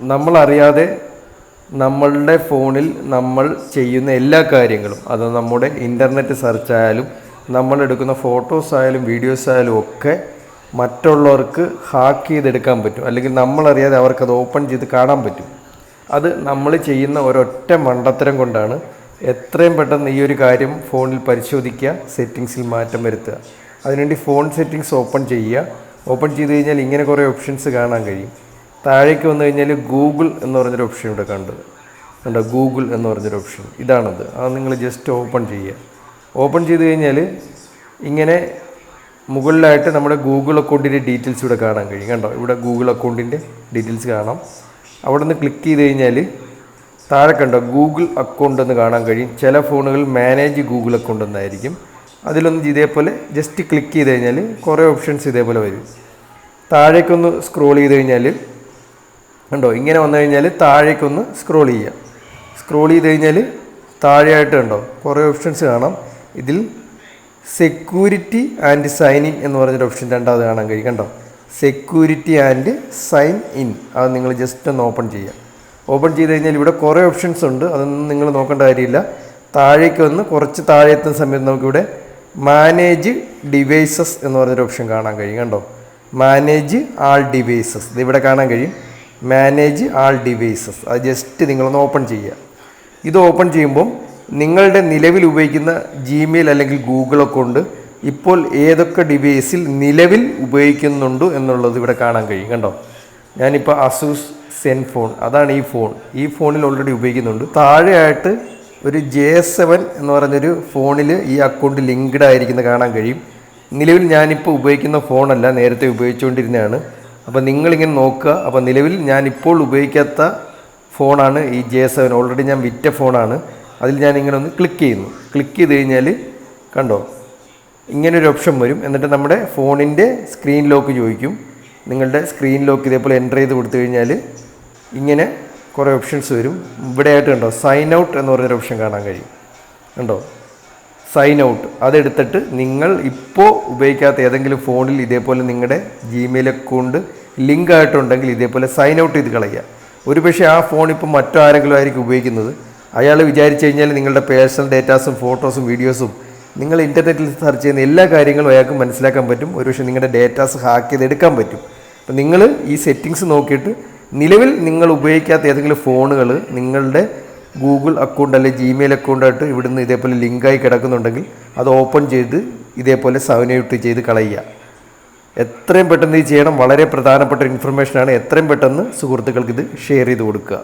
നമ്മളറിയാതെ നമ്മളുടെ ഫോണിൽ നമ്മൾ ചെയ്യുന്ന എല്ലാ കാര്യങ്ങളും അത് നമ്മുടെ ഇന്റർനെറ്റ് സെർച്ച് ആയാലും നമ്മൾ എടുക്കുന്ന ഫോട്ടോസ് ആയാലും വീഡിയോസ് ആയാലും ഒക്കെ മറ്റുള്ളവർക്ക് ഹാക്ക് ചെയ്തെടുക്കാൻ പറ്റും. അല്ലെങ്കിൽ നമ്മളറിയാതെ അവർക്കത് ഓപ്പൺ ചെയ്ത് കാണാൻ പറ്റും. അത് നമ്മൾ ചെയ്യുന്ന ഒരൊറ്റ മണ്ടത്തരം കൊണ്ടാണ് എത്രയും പെട്ടെന്ന് ഈ ഒരു കാര്യം ഫോണിൽ പരിശോധിക്കുക സെറ്റിങ്സിൽ മാറ്റം വരുത്തുക. അതിനുവേണ്ടി ഫോൺ സെറ്റിങ്സ് ഓപ്പൺ ചെയ്യുക. ഓപ്പൺ ചെയ്ത് കഴിഞ്ഞാൽ ഇങ്ങനെ കുറേ ഓപ്ഷൻസ് കാണാൻ കഴിയും. താഴേക്ക് വന്നു കഴിഞ്ഞാൽ ഗൂഗിൾ എന്ന് പറഞ്ഞൊരു ഓപ്ഷൻ ഇവിടെ കണ്ടത് കണ്ടോ? ഗൂഗിൾ എന്ന് പറഞ്ഞൊരു ഓപ്ഷൻ ഇതാണത്. അത് നിങ്ങൾ ജസ്റ്റ് ഓപ്പൺ ചെയ്യുക. ഓപ്പൺ ചെയ്ത് കഴിഞ്ഞാൽ ഇങ്ങനെ മുകളിലായിട്ട് നമ്മുടെ ഗൂഗിൾ അക്കൗണ്ടിന്റെ ഡീറ്റെയിൽസ് ഇവിടെ കാണാൻ കഴിയും. കണ്ടോ? ഇവിടെ ഗൂഗിൾ അക്കൗണ്ടിന്റെ ഡീറ്റെയിൽസ് കാണാം. അവിടെ നിന്ന് ക്ലിക്ക് ചെയ്ത് കഴിഞ്ഞാൽ താഴെ കണ്ടോ? ഗൂഗിൾ അക്കൗണ്ട് എന്ന് കാണാൻ കഴിയും. ചില ഫോണുകൾ മാനേജ് ഗൂഗിൾ അക്കൗണ്ട് എന്നായിരിക്കും. അതിലൊന്ന് ഇതേപോലെ ജസ്റ്റ് ക്ലിക്ക് ചെയ്ത് കഴിഞ്ഞാൽ കുറേ ഓപ്ഷൻസ് ഇതേപോലെ വരും. താഴേക്കൊന്ന് സ്ക്രോൾ ചെയ്ത് കഴിഞ്ഞാൽ കണ്ടോ? ഇങ്ങനെ വന്നു കഴിഞ്ഞാൽ താഴേക്കൊന്ന് സ്ക്രോൾ ചെയ്യുക. സ്ക്രോൾ ചെയ്ത് കഴിഞ്ഞാൽ താഴെയായിട്ട് കണ്ടോ? കുറേ ഓപ്ഷൻസ് കാണാം. ഇതിൽ സെക്യൂരിറ്റി ആൻഡ് സൈൻ ഇൻ എന്ന് പറഞ്ഞൊരു ഓപ്ഷൻ രണ്ടാമത് കാണാൻ കഴിയും. കണ്ടോ? സെക്യൂരിറ്റി ആൻഡ് സൈൻ ഇൻ അത് നിങ്ങൾ ജസ്റ്റ് ഒന്ന് ഓപ്പൺ ചെയ്യുക. ഓപ്പൺ ചെയ്ത് കഴിഞ്ഞാൽ ഇവിടെ കുറേ ഓപ്ഷൻസ് ഉണ്ട്. അതൊന്നും നിങ്ങൾ നോക്കേണ്ട കാര്യമില്ല. താഴേക്ക് വന്ന് കുറച്ച് താഴെ എത്തുന്ന സമയത്ത് നമുക്കിവിടെ മാനേജ് ഡിവൈസസ് എന്ന് പറഞ്ഞൊരു ഓപ്ഷൻ കാണാൻ കഴിയും. കണ്ടോ? മാനേജ് ആൾ ഡിവൈസസ് ഇത് ഇവിടെ കാണാൻ കഴിയും. മാനേജ് ആൾ ഡിവൈസസ് അത് ജസ്റ്റ് നിങ്ങളൊന്ന് ഓപ്പൺ ചെയ്യുക. ഇത് ഓപ്പൺ ചെയ്യുമ്പം നിങ്ങളുടെ നിലവിൽ ഉപയോഗിക്കുന്ന ജിമെയിൽ അല്ലെങ്കിൽ ഗൂഗിൾ അക്കൗണ്ട് ഇപ്പോൾ ഏതൊക്കെ ഡിവൈസിൽ നിലവിൽ ഉപയോഗിക്കുന്നുണ്ട് എന്നുള്ളത് ഇവിടെ കാണാൻ കഴിയും. കണ്ടോ? ഞാനിപ്പോൾ അസൂസ് സെൻ ഫോൺ അതാണ് ഈ ഫോൺ ഈ ഫോണിൽ ഓൾറെഡി ഉപയോഗിക്കുന്നുണ്ട്. താഴെയായിട്ട് ഒരു ജെ സെവൻ എന്ന് പറഞ്ഞൊരു ഫോണിൽ ഈ അക്കൗണ്ട് ലിങ്ക്ഡ് ആയിരിക്കുന്നത് കാണാൻ കഴിയും. നിലവിൽ ഞാനിപ്പോൾ ഉപയോഗിക്കുന്ന ഫോണല്ല നേരത്തെ ഉപയോഗിച്ചുകൊണ്ടിരുന്നതാണ്. അപ്പോൾ നിങ്ങളിങ്ങനെ നോക്കുക. അപ്പോൾ നിലവിൽ ഞാൻ ഇപ്പോൾ ഉപയോഗിക്കാത്ത ഫോണാണ് ഈ ജെ സെവൻ. ഓൾറെഡി ഞാൻ വിറ്റ ഫോണാണ്. അതിൽ ഞാൻ ഇങ്ങനെ ഒന്ന് ക്ലിക്ക് ചെയ്യുന്നു. ക്ലിക്ക് ചെയ്ത് കഴിഞ്ഞാൽ കണ്ടോ? ഇങ്ങനൊരു ഓപ്ഷൻ വരും. എന്നിട്ട് നമ്മുടെ ഫോണിന്റെ സ്ക്രീൻ ലോക്ക് ചോദിക്കും. നിങ്ങളുടെ സ്ക്രീൻ ലോക്ക് ഇതേപോലെ എന്റർ ചെയ്ത് കൊടുത്തു കഴിഞ്ഞാൽ ഇങ്ങനെ കുറേ ഓപ്ഷൻസ് വരും. ഇവിടെ ആയിട്ട് കണ്ടോ? സൈൻ ഔട്ട് എന്ന് പറഞ്ഞൊരു ഓപ്ഷൻ കാണാൻ കഴിയും. കണ്ടോ? സൈൻ ഔട്ട് അതെടുത്തിട്ട് നിങ്ങൾ ഇപ്പോൾ ഉപയോഗിക്കാത്ത ഏതെങ്കിലും ഫോണിൽ ഇതേപോലെ നിങ്ങളുടെ ജിമെയിൽ അക്കൗണ്ട് ലിങ്ക് ആയിട്ടുണ്ടെങ്കിൽ ഇതേപോലെ സൈൻ ഔട്ട് ചെയ്ത് കളയുക. ഒരുപക്ഷെ ആ ഫോൺ ഇപ്പോൾ മറ്റാരെങ്കിലും ആയിരിക്കും ഉപയോഗിക്കുന്നത്. അയാൾ വിചാരിച്ചു കഴിഞ്ഞാൽ നിങ്ങളുടെ പേഴ്സണൽ ഡേറ്റാസും ഫോട്ടോസും വീഡിയോസും നിങ്ങൾ ഇന്റർനെറ്റിൽ സെർച്ച് ചെയ്യുന്ന എല്ലാ കാര്യങ്ങളും അയാൾക്ക് മനസ്സിലാക്കാൻ പറ്റും. ഒരുപക്ഷെ നിങ്ങളുടെ ഡേറ്റാസ് ഹാക്ക് ചെയ്ത് എടുക്കാൻ പറ്റും. അപ്പം നിങ്ങൾ ഈ സെറ്റിങ്സ് നോക്കിയിട്ട് നിലവിൽ നിങ്ങൾ ഉപയോഗിക്കാത്ത ഏതെങ്കിലും ഫോണുകൾ നിങ്ങളുടെ ഗൂഗിൾ അക്കൗണ്ട് അല്ലെങ്കിൽ ജിമെയിൽ അക്കൗണ്ടായിട്ട് ഇവിടുന്ന് ഇതേപോലെ ലിങ്കായി കിടക്കുന്നുണ്ടെങ്കിൽ അത് ഓപ്പൺ ചെയ്ത് ഇതേപോലെ സൈൻ ഔട്ട് ചെയ്ത് കളയുക. എത്രയും പെട്ടെന്ന് ഇത് ചെയ്യണം. വളരെ പ്രധാനപ്പെട്ട ഇൻഫർമേഷനാണ് എത്രയും പെട്ടെന്ന് സുഹൃത്തുക്കൾക്ക് ഇത് ഷെയർ ചെയ്ത് കൊടുക്കുക.